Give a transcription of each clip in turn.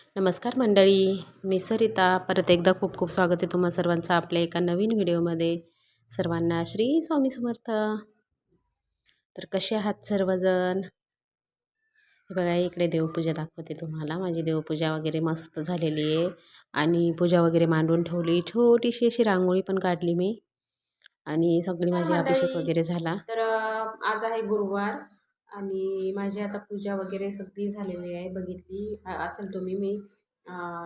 नमस्कार मंडळी मी सरिता. परत एकदा खूप खूप स्वागत आहे तुम्हा सर्वांचं आपल्या एका नवीन व्हिडिओमध्ये. सर्वांना श्री स्वामी समर्थ. तर कसे आहात सर्वजण? हे बघा इकडे देवपूजा दाखवते तुम्हाला. माझी देवपूजा वगैरे मस्त झालेली आहे. आणि पूजा वगैरे मांडून ठेवली. छोटीशी अशी रांगोळी पण काढली मी. आणि सगळी माझी अभिषेक वगैरे झाला. तर आज आहे गुरुवार. आणि माझी आता पूजा वगैरे सगळी झालेली आहे बघितली. असेल तुम्ही मी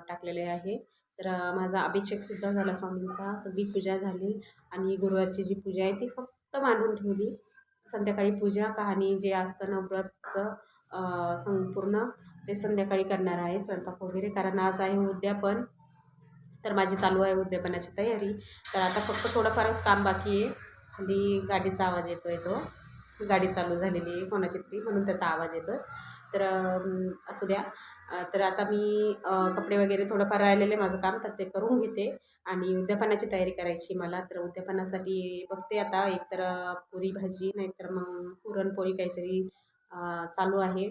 टाकलेले आहे. तर माझा अभिषेकसुद्धा झाला स्वामींचा. सगळी पूजा झाली आणि गुरुवारची जी पूजा आहे ती फक्त मांडून ठेवली. संध्याकाळी पूजा कहाणी जे असतं नवरातचं संपूर्ण ते संध्याकाळी करणार आहे स्वयंपाक वगैरे. कारण आज आहे उद्यापन. तर माझी चालू आहे उद्यापनाची तयारी. तर आता फक्त थोडंफारच काम बाकी आहे. हल्ली गाडीचा आवाज येतो आहे तो. गाडी चालू झालेली आहे कोणाची तरी म्हणून त्याचा आवाज येतो तर असू द्या. तर आता मी कपडे वगैरे थोडंफार राहिलेले माझं काम तर ते करून घेते. आणि उद्यापनाची तयारी करायची मला तर उद्यापनासाठी बघते आता. एकतर पुरी भाजी नाहीतर मग पुरणपोळी काहीतरी चालू आहे.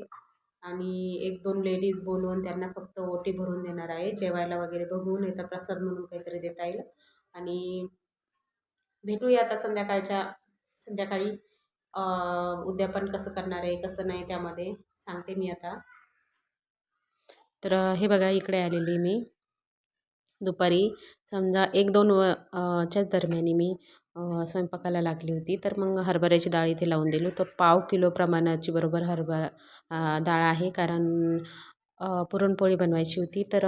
आणि एक दोन लेडीज बोलवून त्यांना फक्त ओटी भरून देणार आहे. जेवायला वगैरे बघून येतं प्रसाद म्हणून काहीतरी देता येईल. आणि भेटूया आता संध्याकाळच्या संध्याकाळी. उद्यापन कसं करणार आहे कसं नाही त्यामध्ये सांगते मी आता. तर हे बघा इकडे आलेली मी. दुपारी समजा एक दोन व च्याच दरम्यानी मी स्वयंपाकाला लागली होती. तर मग हरभऱ्याची डाळ इथे लावून दिली. तर पाव किलो प्रमाणाची बरोबर हरभरा डाळ आहे. कारण पुरणपोळी बनवायची होती तर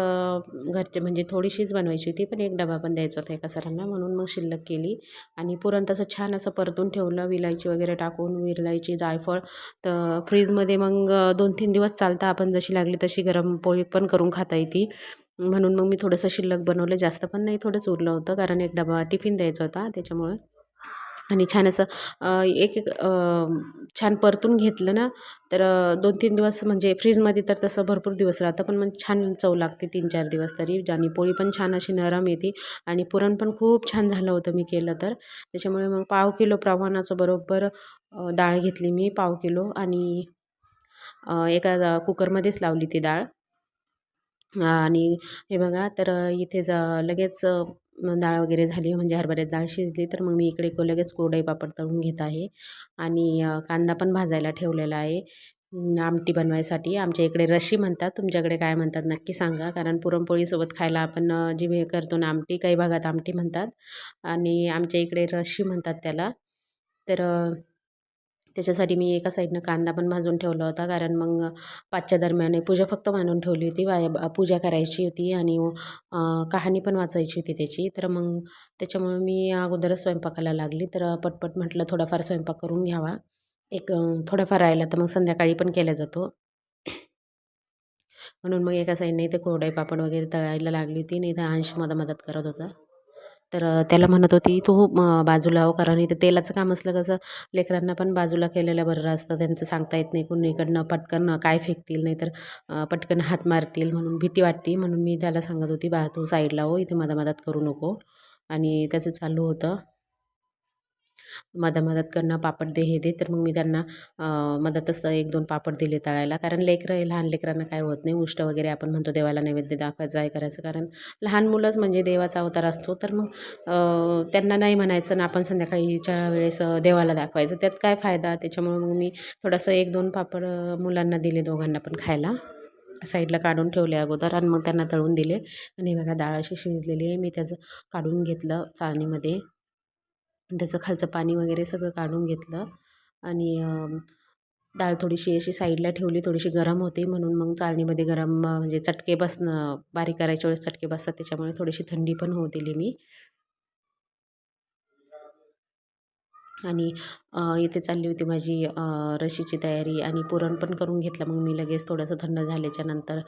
घरचे म्हणजे थोडीशीच बनवायची होती पण एक डबा पण द्यायचा होता एका सरांना म्हणून मग शिल्लक केली. आणि पुरण तसं छान असं परतून ठेवलं विलायची वगैरे टाकून विलायची जायफळ. तर फ्रीजमध्ये मग दोन तीन दिवस चालतं आपण जशी लागली तशी गरम पोळी पण करून खाता येते. म्हणून मग मी थोडंसं शिल्लक बनवलं जास्त पण नाही थोडंच उरलं होतं कारण एक डबा टिफिन द्यायचा होता त्याच्यामुळं आणि छान असं एक एक छान परतून घेतलं ना तर दोन तीन दिवस म्हणजे फ्रीजमध्ये तर तसं भरपूर दिवस राहतं पण मग छान चव लागते तीन चार दिवस तरी. आणि पोळी पण छान अशी नरम येते आणि पुरण पण खूप छान झालं होतं मी केलं तर. त्याच्यामुळे मग पाव किलो प्रमाणाचं बरोबर डाळ घेतली मी पाव किलो आणि एका कुकरमध्येच लावली ती डाळ. आणि हे बघा तर इथे ज लगेच डाळ वगैरे झाली म्हणजे हरभऱ्यात डाळ शिजली तर मग मी इकडे लगेच कोरडई पापड तळून घेत आहे. आणि कांदा पण भाजायला ठेवलेला आहे. आमटी बनवायसाठी. आमच्या इकडे रशी म्हणतात. तुमच्याकडे काय म्हणतात नक्की सांगा. कारण पुरणपोळीसोबत खायला आपण जी करतो ना आमटी काही भागात आमटी म्हणतात. आणि आमच्या इकडे रशी म्हणतात त्याला. तर त्याच्यासाठी मी एका साईडनं कांदा पण भाजून ठेवला होता. कारण मग पाचच्या दरम्यान पूजा फक्त मांडून ठेवली होती. वाया पूजा करायची होती आणि कहाणी पण वाचायची होती त्याची. तर मग त्याच्यामुळे मी अगोदरच स्वयंपाकाला लागली. तर पटपट म्हटलं थोडाफार स्वयंपाक करून घ्यावा. एक थोडाफार राहिला तर मग संध्याकाळी पण केला जातो. म्हणून मग एका साईडने इथे कोरडाई पापड वगैरे तळायला लागली होती. नाही तर अंश मदत मदत करत होता. तर त्याला म्हणत होती तू बाजूला हो कारण इथं तेलाचं काम असलं कसं लेकरांना पण बाजूला केलेलं बरं असतं. त्यांचं सांगता येत नाही कुणीकडनं पटकन काय फेकतील नाही तर पटकन हात मारतील म्हणून भीती वाटते. म्हणून मी त्याला सांगत होती बा तू साईडला हो इथे मला मदत करू नको. आणि त्याचं चालू होतं. मधा मदत करणं पापड दे हे दे. तर मग मी त्यांना मधातच एक दोन पापड दिले तळायला. कारण लेकरं लहान लेकरांना काय होत नाही. उष्ट वगैरे आपण म्हणतो देवाला नैवेद्य दाखवायचं आहे करायचं. कारण लहान मुलंच म्हणजे देवाचा अवतार असतो. तर मग त्यांना नाही म्हणायचं ना आपण संध्याकाळीच्या वेळेस देवाला दाखवायचं. त्यात काय फायदा? त्याच्यामुळे मग मी थोडंसं एक दोन पापड मुलांना दिले दोघांना पण खायला. साईडला काढून ठेवले अगोदर आणि मग त्यांना तळून दिले. आणि बघा डाळ अशी शिजलेली आहे. मी त्याचं काढून घेतलं चाळणीमध्ये. त्याचं खालचं पाणी वगैरे सगळं काढून घेतलं. आणि डाळ थोडीशी अशी साईडला ठेवली थोडीशी गरम होते. म्हणून मग चाळणीमध्ये गरम म्हणजे चटके बसणं बारीक करायच्या वेळेस चटके बसतात. त्याच्यामुळे थोडीशी थंडी पण होऊ दिली मी. आणि इथे चालली होती माझी रशीची तयारी आणि पुरण पण करून घेतलं. मग मी लगेच थोडंसं थंड झाल्याच्यानंतर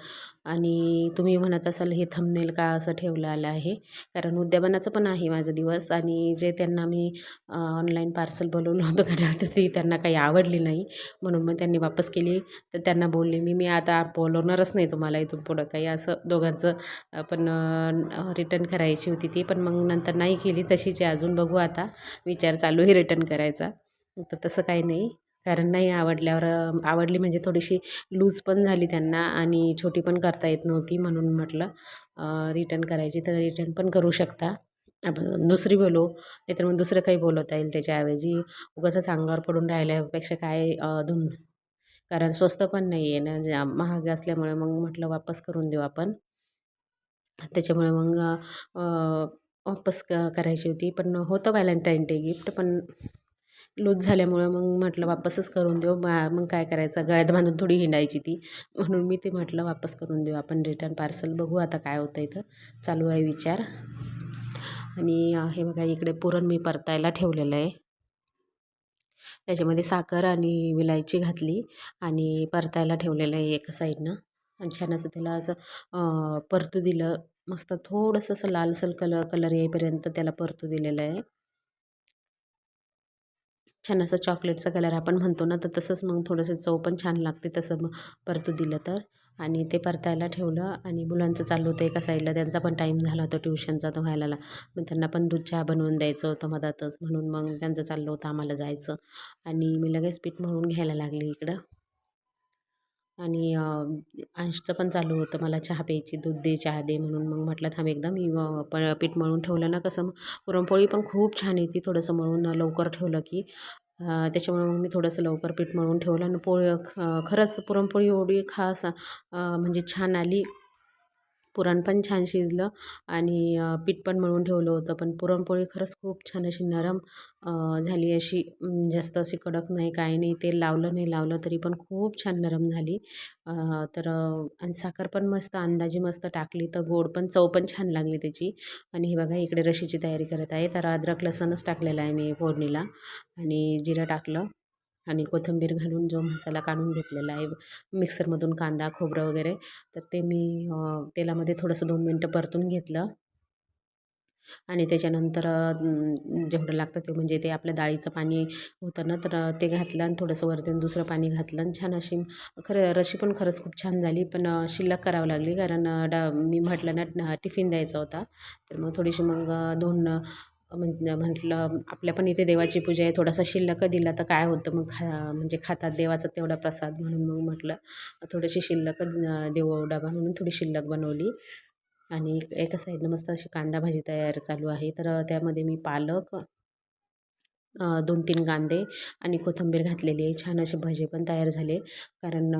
आणि तुम्ही म्हणत असाल हे थंबनेल का असं ठेवलं आलं आहे? कारण उद्यापनाचं पण आहे माझा दिवस आणि जे त्यांना मी ऑनलाईन पार्सल बोलवलं होतं कारण ती त्यांना काही आवडली नाही. म्हणून मग त्यांनी वापस केली. तर त्यांना बोलले मी मी आता बोलवणारच नाही तुम्हाला इथून पुढं. काही असं दोघांचं पण रिटर्न करायची होती ती. पण मग नंतर नाही केली तशीच. आहे अजून बघू आता. विचार चालू आहे रिटर्न करायचा. तर तसं काही नाही. कारण नाही आवडल्यावर आवडली म्हणजे थोडीशी लूज पण झाली त्यांना आणि छोटी पण करता येत नव्हती म्हणून म्हटलं रिटर्न करायची. तर रिटर्न पण करू शकता. आपण दुसरी बोलू. नाहीतर मग दुसरं काही बोलवता येईल त्याच्याऐवजी. उगाच अंगावर पडून राहिल्यापेक्षा काय अधून कारण स्वस्त पण नाही आहे ना. ज्या महाग असल्यामुळे मग म्हटलं वापस करून देऊ आपण. त्याच्यामुळे मग वापस क करायची होती. पण होतं व्हॅलेंटाईन डे गिफ्ट पण लूज झाल्यामुळं मग म्हटलं वापसच करून देऊ. मा मग काय करायचं? गळ्यात बांधून थोडी हिंडायची ती. म्हणून मी ते म्हटलं वापस करून देऊ. आपण रिटर्न पार्सल बघू आता काय होतं इथं. चालू आहे विचार. आणि हे बघा इकडे पुरण मी परतायला ठेवलेलं आहे. त्याच्यामध्ये साखर आणि विलायची घातली आणि परतायला ठेवलेलं आहे एका साईडनं. आणि छान असं त्याला असं परतू दिलं. मस्त थोडंसं असं लालसर कलर कलर येईपर्यंत त्याला परतू दिलेलं आहे. छान असं चॉकलेटचा कलर आपण म्हणतो ना तर तसंच मग थोडंसं चव पण छान लागते तसं मग परतू दिलं तर. आणि ते परतायला ठेवलं आणि मुलांचं चाललं होतं एका साईडला त्यांचा पण टाईम झाला होता ट्युशनचा तर व्हायला. मग त्यांना पण दूध चहा बनवून द्यायचं होतं मधातच म्हणून मग त्यांचं चाललं होतं आम्हाला जायचं. आणि मी लगेच पीठ मळून घ्यायला लागली इकडं. आणि अंशचं पण चालू होतं. मला चहा प्यायची दूध दे चहा दे म्हणून मग म्हटलं थांब एकदा मी प पीठ मळून ठेवलं ना कसं पुरणपोळी पण खूप छान येते थोडंसं मळून लवकर ठेवलं की. त्याच्यामुळे मग मी थोडंसं लवकर पीठ मळून ठेवलं आणि पोळी खरंच पुरणपोळी एवढी खास म्हणजे छान आली. पुरण पण छान शिजलं आणि पीठ पण मळून ठेवलं होतं. पण पुरणपोळी खरंच खूप छान अशी नरम झाली. अशी जास्त अशी कडक नाही काही नाही. तेल लावलं नाही लावलं तरी पण खूप छान नरम झाली. तर आणि साखर पण मस्त अंदाजे मस्त टाकली तर गोड पण चव पण छान लागली त्याची. आणि हे बघा इकडे रशीची तयारी करत आहे. तर अद्रक लसणच टाकलेलं आहे मी फोडणीला. आणि जिरं टाकलं. आणि कोथिंबीर घालून जो मसाला काढून घेतलेला आहे मिक्सरमधून कांदा खोबरं वगैरे तर ते मी तेलामध्ये थोडंसं दोन मिनटं परतून घेतलं. आणि त्याच्यानंतर जेवढं लागतं ते म्हणजे ते आपल्या डाळीचं पाणी होतं ना तर ते घातलं आणि थोडंसं वरतून दुसरं पाणी घातलं आणि छान अशी खरं रशी पण खरंच खूप छान झाली. पण शिल्लक करावं लागली कारण डा मी म्हटलं ना टिफिन द्यायचा होता. तर मग थोडीशी मग दोन म्हण म्हटलं आपल्या पण इथे देवाची पूजा आहे थोडासा शिल्लक दिला तर काय होतं? मग खा म्हणजे खातात देवाचा तेवढा प्रसाद म्हणून मग म्हटलं थोडीशी शिल्लक देऊ डबा म्हणून थोडी शिल्लक बनवली. आणि एका साईडनं मस्त अशी कांदा भाजी तयार चालू आहे. तर त्यामध्ये मी पालक दोन तीन कांदे आणि कोथिंबीर घातलेली आहे. छान असे भजे पण तयार झाले. कारण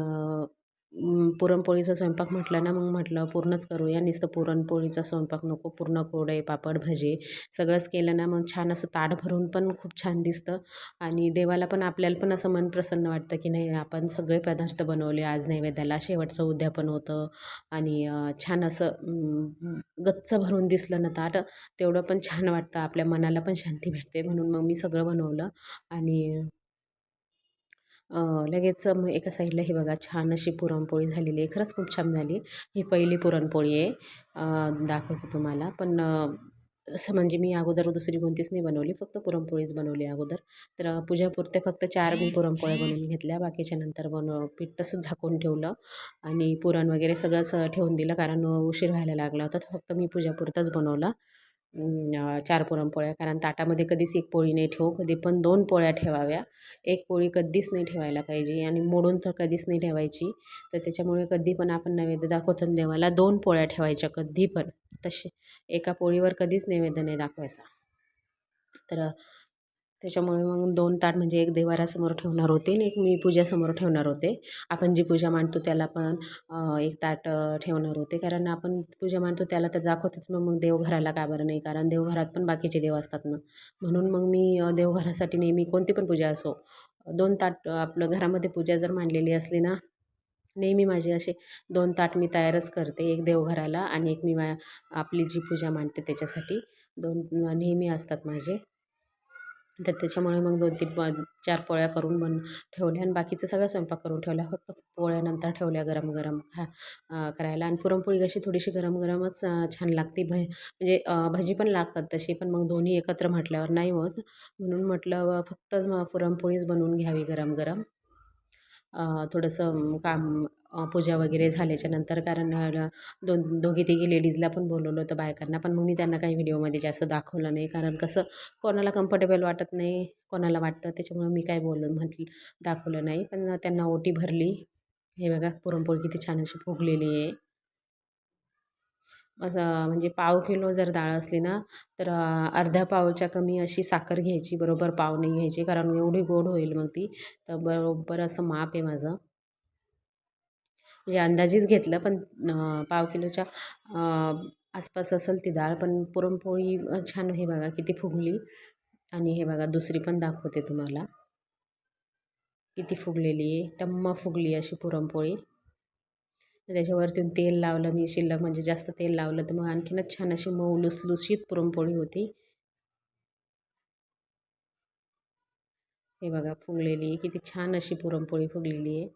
पुरणपोळीचा स्वयंपाक म्हटलं ना मग म्हटलं पूर्णच करूया. नुसतं पुरणपोळीचा स्वयंपाक नको पूर्ण कोडे पापड भजे सगळंच केलं ना मग छान असं ताट भरून पण खूप छान दिसतं. आणि देवाला पण आपल्याला पण असं मन प्रसन्न वाटतं की नाही आपण सगळे पदार्थ बनवले आज नैवेद्याला शेवटचं उद्यापन होतं. आणि छान असं गच्च भरून दिसलं ना ताट तेवढं पण छान वाटतं. आपल्या मनाला पण शांती भेटते म्हणून मग मी सगळं बनवलं. आणि लगेच मग एका साईडला हे बघा छान अशी पुरणपोळी झालेली आहे. खरंच खूप छान झाली. ही पहिली पुरणपोळी आहे. दाखवते तुम्हाला. पण असं म्हणजे मी अगोदर दुसरी कोणतीच नाही बनवली. फक्त पुरणपोळीच बनवली अगोदर. तर पूजापुरते फक्त चार मी पुरणपोळ्या बनवून घेतल्या. बाकीच्या नंतर बनव पीठ तसंच झाकून ठेवलं. आणि पुरण वगैरे सगळंच ठेवून दिलं. कारण उशीर व्हायला लागला होता. फक्त मी पूजापुरतंच बनवलं. चार पुरणपोळ्या कारण ताटामध्ये कधीच एक पोळी नाही ठेवू कधी पण दोन पोळ्या ठेवाव्या. एक पोळी कधीच नाही ठेवायला पाहिजे आणि मोडून तर कधीच नाही ठेवायची. तर त्याच्यामुळे कधी पण आपण नैवेद्य दाखवतो देवाला दोन पोळ्या ठेवायच्या कधी पण. तसे एका पोळीवर कधीच नैवेद्य नाही दाखवायचा. तर त्याच्यामुळे मग दोन ताट म्हणजे एक देवारासमोर ठेवणार होते आणि एक मी पूजासमोर ठेवणार होते. आपण जी पूजा मांडतो त्याला पण एक ताट ठेवणार होते. कारण आपण पूजा मांडतो त्याला तर दाखवतच मग मग देवघराला का बरं नाही? कारण देवघरात पण बाकीचे देव असतात ना. म्हणून मग मी देवघरासाठी नेहमी कोणती पण पूजा असो दोन ताट आपलं घरामध्ये पूजा जर मांडलेली असली ना नेहमी माझे असे दोन ताट मी तयारच करते. एक देवघराला आणि एक मी मा आपली जी पूजा मांडते त्याच्यासाठी दोन नेहमी असतात माझे. तर त्याच्यामुळे मग दोन तीन प चार पोळ्या करून बन ठेवल्या आणि बाकीचं सगळं स्वयंपाक करून ठेवल्या फक्त पोळ्यानंतर ठेवल्या गरम गरम खा करायला. आणि पुरणपोळी कशी थोडीशी गरम गरमच छान लागते. भ म्हणजे भजी पण लागतात तशी पण मग दोन्ही एकत्र म्हटल्यावर नाही होत. म्हणून म्हटलं फक्त पुरणपोळीच बनवून घ्यावी गरम गरम थोडंसं काम पूजा वगैरे झाल्याच्यानंतर कारण दोन दोघी तिघी लेडीजला पण बोलवलं होतं बायकांना पण मग मी त्यांना काही व्हिडिओमध्ये जास्त दाखवलं नाही कारण कसं कोणाला कम्फर्टेबल वाटत नाही कोणाला वाटतं त्याच्यामुळं मी काय बोलून म्हटलं दाखवलं नाही पण त्यांना ओटी भरली. हे बघा पुरणपोळी किती छान अशी फुगलेली आहे. असं म्हणजे पाव किलो जर डाळ असली ना तर अर्ध्या पावच्या कमी अशी साखर घ्यायची बरोबर पाव नाही घ्यायची कारण एवढी गोड होईल मग ती. तर बरोबर असं माप आहे माझं. म्हणजे अंदाजेच घेतलं पण पाव किलोच्या आसपास असेल ती डाळ पण पुरणपोळी छान हे बघा किती फुगली. आणि हे बघा दुसरी पण दाखवते तुम्हाला. किती फुगलेली आहे टम्म फुगली अशी पुरणपोळी. त्याच्यावरती तेल लावलं मी शिल्लक म्हणजे जास्त तेल लावलं तर मग आणखीनच छान अशी मऊ लुसलुशीत पुरणपोळी होती. हे बघा फुगलेली किती छान अशी पुरणपोळी फुगलेली आहे.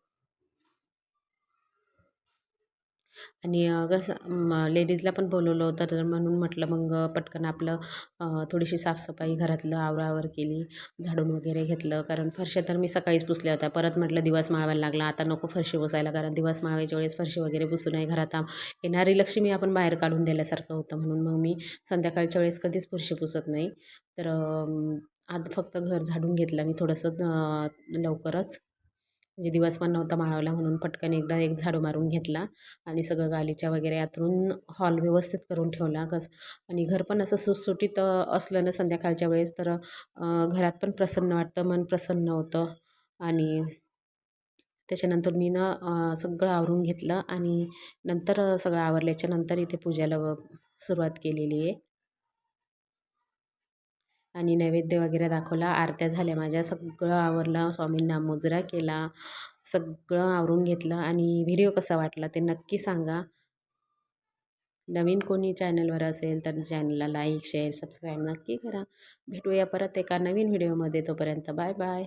आणि कसं लेडीजला पण बोलवलं होतं तर म्हणून म्हटलं मग पटकन आपलं थोडीशी साफसफाई घरातलं आवराआवर केली झाडून वगैरे घेतलं. कारण फरशा तर मी सकाळीच पुसल्या होत्या. परत म्हटलं दिवस माळवायला लागला. आता नको फरशी पुसायला कारण दिवस माळवायच्या वेळेस फरशी वगैरे पुसू नये घरात. येणारी लक्ष्मी आपण बाहेर काढून दिल्यासारखं होतं. म्हणून मग मी संध्याकाळच्या वेळेस कधीच फरशी पुसत नाही. तर आज फक्त घर झाडून घेतलं. मी थोडंसं लवकरच म्हणजे दिवस पण नव्हता माळवला म्हणून पटकन एकदा एक झाडू मारून घेतला आणि सगळं गालीच्या वगैरे आतरून हॉल व्यवस्थित करून ठेवला कस आणि घर पण असं सुटसुटीत असलं ना संध्याकाळच्या वेळेस तर घरात पण प्रसन्न वाटतं मन प्रसन्न होतं. आणि त्याच्यानंतर मी ना सगळं आवरून घेतलं आणि नंतर सगळं आवरल्याच्या नंतर इथे पूजेला सुरुवात केलेली आहे. आणि नैवेद्य वगैरे दाखवला आरत्या झाल्या. माझ्या सगळं आवरलं स्वामींना मुजरा केला सगळं आवरून घेतलं आणि व्हिडिओ कसा वाटला ते नक्की सांगा. नवीन कोणी चॅनलवर असेल तर चॅनलला लाईक शेअर सबस्क्राईब नक्की करा. भेटूया परत एका नवीन व्हिडिओमध्ये. तोपर्यंत बाय बाय.